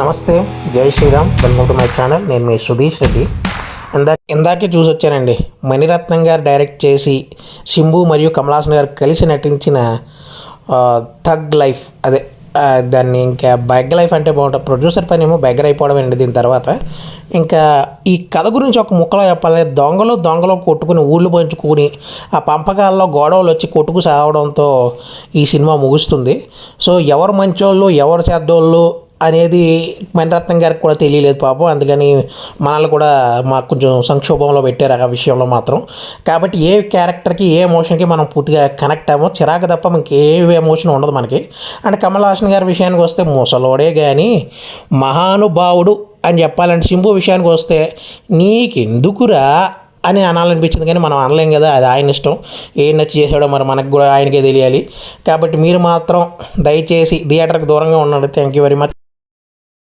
నమస్తే జై Shri Ram. Welcome to my channel నేను మీ సుధీష్ రెడ్డి. ఇందా ఇందాకే చూసి వచ్చానండి. మణిరత్నం గారు డైరెక్ట్ చేసి శంభు మరియు కమలాసన్ గారు కలిసి నటించిన థగ్ లైఫ్ అదే దాన్ని ఇంకా బెగ్ లైఫ్ అంటే బాగుంటుంది. ప్రొడ్యూసర్ పని ఏమో బెగ్గర్ అయిపోవడం అండి దీని తర్వాత. ఇంకా ఈ కథ గురించి ఒక ముక్కలో చెప్పాలి. దొంగలు దొంగలో కొట్టుకుని ఊళ్ళు పంచుకుని ఆ పంపకాల్లో గొడవలు వచ్చి కొట్టుకు సాగడంతో ఈ సినిమా ముగుస్తుంది. సో ఎవరు మంచోళ్ళు ఎవరు చేద్దోళ్ళు అనేది మణిరత్నం గారికి కూడా తెలియలేదు పాపం. అందుకని మనల్ని కూడా మాకు కొంచెం సంక్షోభంలో పెట్టారు ఆ విషయంలో మాత్రం. కాబట్టి ఏ క్యారెక్టర్కి ఏ ఎమోషన్కి మనం పూర్తిగా కనెక్ట్ అవ్వము. చిరాకు తప్ప మనకి ఏ ఎమోషన్ ఉండదు మనకి. అండ్ కమల్ హాసన్ గారి విషయానికి వస్తే ముసలోడే కానీ మహానుభావుడు అని చెప్పాలంటే సింబు విషయానికి వస్తే నీకెందుకురా అని అనాలనిపించింది. కానీ మనం అనలేం కదా అది ఆయన ఇష్టం. ఏం నచ్చి చేసాడో మరి మనకు కూడా ఆయనకే తెలియాలి. కాబట్టి మీరు మాత్రం దయచేసి థియేటర్కి దూరంగా ఉండండి. Thank you very much.